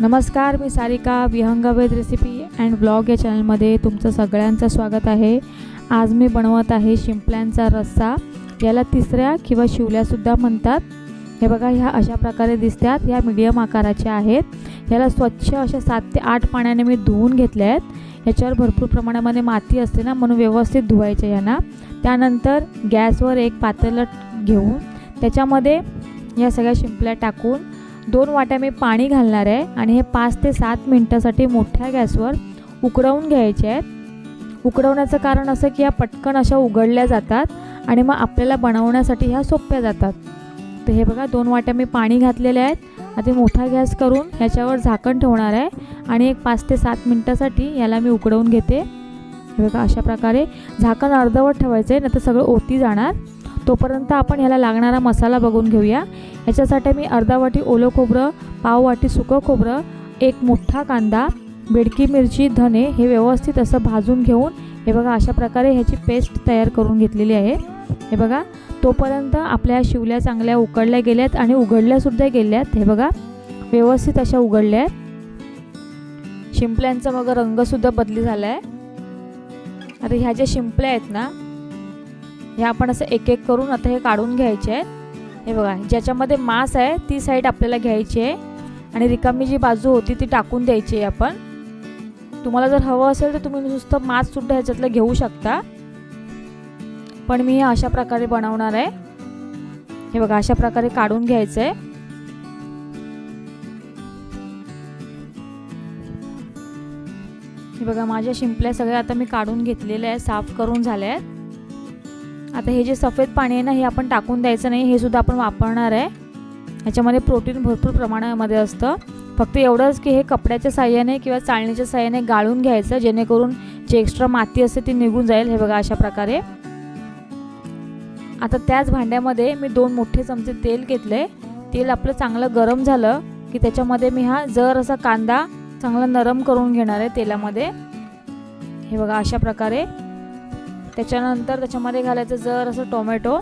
नमस्कार मी सारिका विहंगवेद रेसिपी अँड ब्लॉग या चॅनलमध्ये तुमचं सगळ्यांचं स्वागत आहे. आज मी बनवत आहे शिंपल्यांचा रस्सा. याला तिसऱ्या किंवा शिवल्यासुद्धा म्हणतात. हे बघा ह्या अशा प्रकारे दिसतात. ह्या मीडियम आकाराच्या आहेत. याला स्वच्छ अशा सात ते आठ पाण्याने मी धुवून घेतल्या आहेत. याच्यावर भरपूर प्रमाणामध्ये माती असते ना म्हणून व्यवस्थित धुवायचे यांना. त्यानंतर गॅसवर एक पातेलं घेऊन त्याच्यामध्ये या सगळ्या शिंपल्या टाकून दोन वाट्या मी पाणी घालणार आहे आणि हे पाच ते सात मिनटासाठी मोठ्या गॅसवर उकडवून घ्यायचे आहेत. उकडवण्याचं कारण असं की या पटकन अशा उघडल्या जातात आणि मग आपल्याला बनवण्यासाठी ह्या सोप्या जातात. तर हे बघा दोन वाट्या मी पाणी घातलेले आहेत. आता मोठा गॅस करून ह्याच्यावर झाकण ठेवणार आहे आणि एक पाच ते सात मिनटासाठी याला मी उकडवून घेते. हे बघा अशा प्रकारे झाकण अर्धवट ठेवायचं आहे नाही तर सगळं ओती जाणार. तोपर्यंत आपण ह्याला लागणारा मसाला बघून घेऊया. ह्याच्यासाठी मी अर्धा वाटी ओलं खोबरं पाव वाटी सुकं खोबरं एक मोठा कांदा बेडकी मिरची धने हे व्यवस्थित असं भाजून घेऊन हे बघा अशा प्रकारे ह्याची पेस्ट तयार करून घेतलेली आहे. हे बघा तोपर्यंत आपल्या शिवल्या चांगल्या उकडल्या गेल्यात आणि उघडल्यासुद्धा गेल्यात. हे बघा व्यवस्थित अशा उघडल्या आहेत. शिंपल्यांचा मग रंगसुद्धा बदली झाला आहे आता ह्या ज्या शिंपल्या आहेत ना हे आपण असं एक एक करून आता हे काढून घ्यायचे आहेत. हे बघा ज्याच्यामध्ये मांस आहे ती साईड आपल्याला घ्यायची आहे. आणि रिकामी जी बाजू होती ती टाकून द्यायची आहे आपण. तुम्हाला जर हवं असेल तर तुम्ही नुसतं मांससुद्धा ह्याच्यातलं घेऊ शकता. पण मी हे अशा प्रकारे बनवणार आहे. हे बघा अशा प्रकारे काढून घ्यायचं आहे. हे बघा माझ्या शिंपल्या सगळ्या आता मी काढून घेतलेल्या आहे साफ करून झाल्या आहेत. आता हे जे सफेद पाणी आहे ना हे आपण टाकून द्यायचं नाही हे सुद्धा आपण वापरणार आहे. ह्याच्यामध्ये प्रोटीन भरपूर प्रमाणामध्ये असतं. फक्त एवढंच की हे कपड्याच्या साह्याने किंवा चाळणीच्या साह्याने गाळून घ्यायचं जेणेकरून जे एक्स्ट्रा माती असते ती निघून जाईल हे बघा अशा प्रकारे. आता त्याच भांड्यामध्ये मी दोन मोठे चमचे तेल घेतले. तेल आपलं चांगलं गरम झालं की त्याच्यामध्ये मी हा जर असा कांदा चांगला नरम करून घेणार आहे तेलामध्ये. हे बघा अशा प्रकारे. त्याच्यानंतर त्याच्यामध्ये घालायचं जर असं टोमॅटो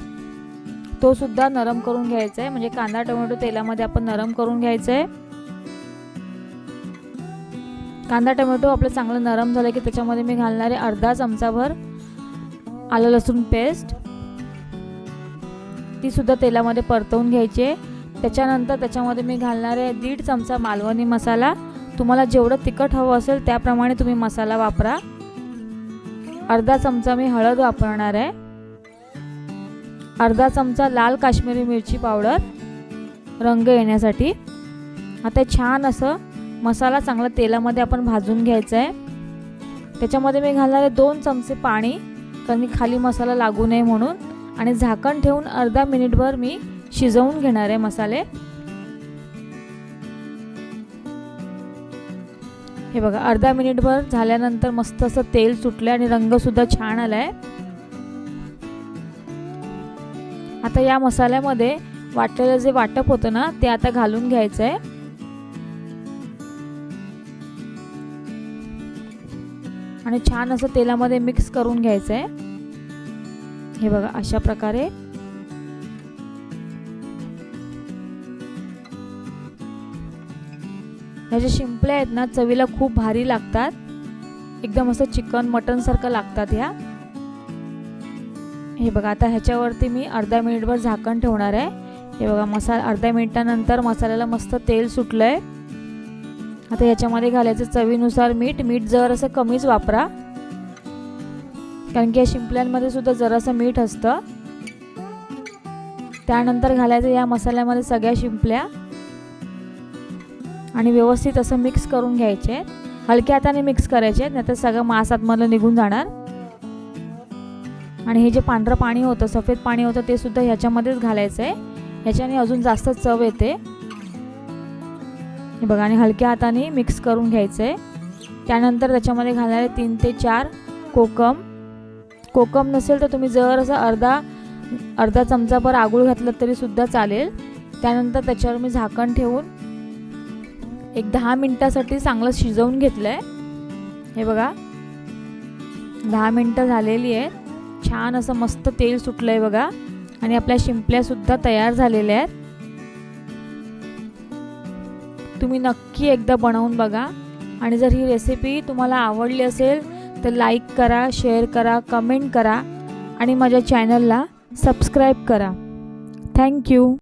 तो सुद्धा नरम करून घ्यायचा आहे म्हणजे कांदा टोमॅटो तेलामध्ये आपण नरम करून घ्यायचं आहे कांदा टोमॅटो आपलं चांगलं नरम झालं की त्याच्यामध्ये मी घालणारे अर्धा चमचाभर आलं लसूण पेस्ट. ती सुद्धा तेलामध्ये परतवून घ्यायची आहे. त्याच्यानंतर त्याच्यामध्ये मी घालणारे दीड चमचा मालवणी मसाला. तुम्हाला जेवढं तिखट हवं असेल त्याप्रमाणे तुम्ही मसाला वापरा. अर्धा चमचा मी हळद वापरणार आहे. अर्धा चमचा लाल काश्मीरी मिरची पावडर रंग येण्यासाठी. आता छान असं मसाला चांगला तेलामध्ये आपण भाजून घ्यायचा आहे. त्याच्यामध्ये मी घालणार आहे दोन चमचे पाणी कारण खाली मसाला लागू नये म्हणून. आणि झाकण ठेवून अर्धा मिनिटभर मी शिजवून घेणार आहे मसाले. हे बघा अर्धा मिनिटभर झाल्यानंतर मस्त असं तेल सुटलं आणि रंगसुद्धा छान आलाय. आता या मसाल्यामध्ये वाटलेलं जे वाटप होतं ना ते आता घालून घ्यायचं आहे आणि छान असं तेलामध्ये मिक्स करून घ्यायचं आहे हे बघा अशा प्रकारे ह्या ज्या शिंपल्या आहेत ना चवीला खूप भारी लागतात. एकदम असं चिकन मटनसारखं लागतात ह्या. हे बघा आता ह्याच्यावरती मी अर्धा मिनिटभर झाकण ठेवणार आहे. हे बघा मसाला अर्ध्या मिनिटानंतर मसाल्याला मस्त तेल सुटलं आहे आता ह्याच्यामध्ये घालायचं चवीनुसार मीठ. मीठ जर असं कमीच वापरा. कारण की या शिंपल्यांमध्ये सुद्धा जरासं मीठ असतं. त्यानंतर घालायचं या मसाल्यामध्ये सगळ्या शिंपल्या. आणि व्यवस्थित असं मिक्स करून घ्यायचे. हलक्या हाताने मिक्स करायचे नाही तर सगळं मांस आतमधलं निघून जाणार. आणि हे जे पांढरं पाणी होतं सफेद पाणी होतं ते सुद्धा ह्याच्यामध्येच घालायचं आहे ह्याच्याने अजून जास्त चव येते. हे बघा आणि हलक्या हाताने मिक्स करून घ्यायचं आहे त्यानंतर त्याच्यामध्ये घालणारे तीन ते चार कोकम. कोकम नसेल तर तुम्ही जर असं अर्धा अर्धा चमचाभर आगूळ घातलं तरी सुद्धा चालेल. त्यानंतर त्याच्यावर मी झाकण ठेवून एक दहा मिनटासाठी चांगलं शिजवून घेतलं आहे हे बघा. दहा मिनटं झालेली आहेत. छान असं मस्त तेल सुटलं आहे बघा. आणि आपल्या शिंपल्यासुद्धा तयार झालेल्या आहेत. तुम्ही नक्की एकदा बनवून बघा. आणि जर ही रेसिपी तुम्हाला आवडली असेल तर लाईक करा शेअर करा कमेंट करा. आणि माझ्या चॅनलला सबस्क्राईब करा. थँक्यू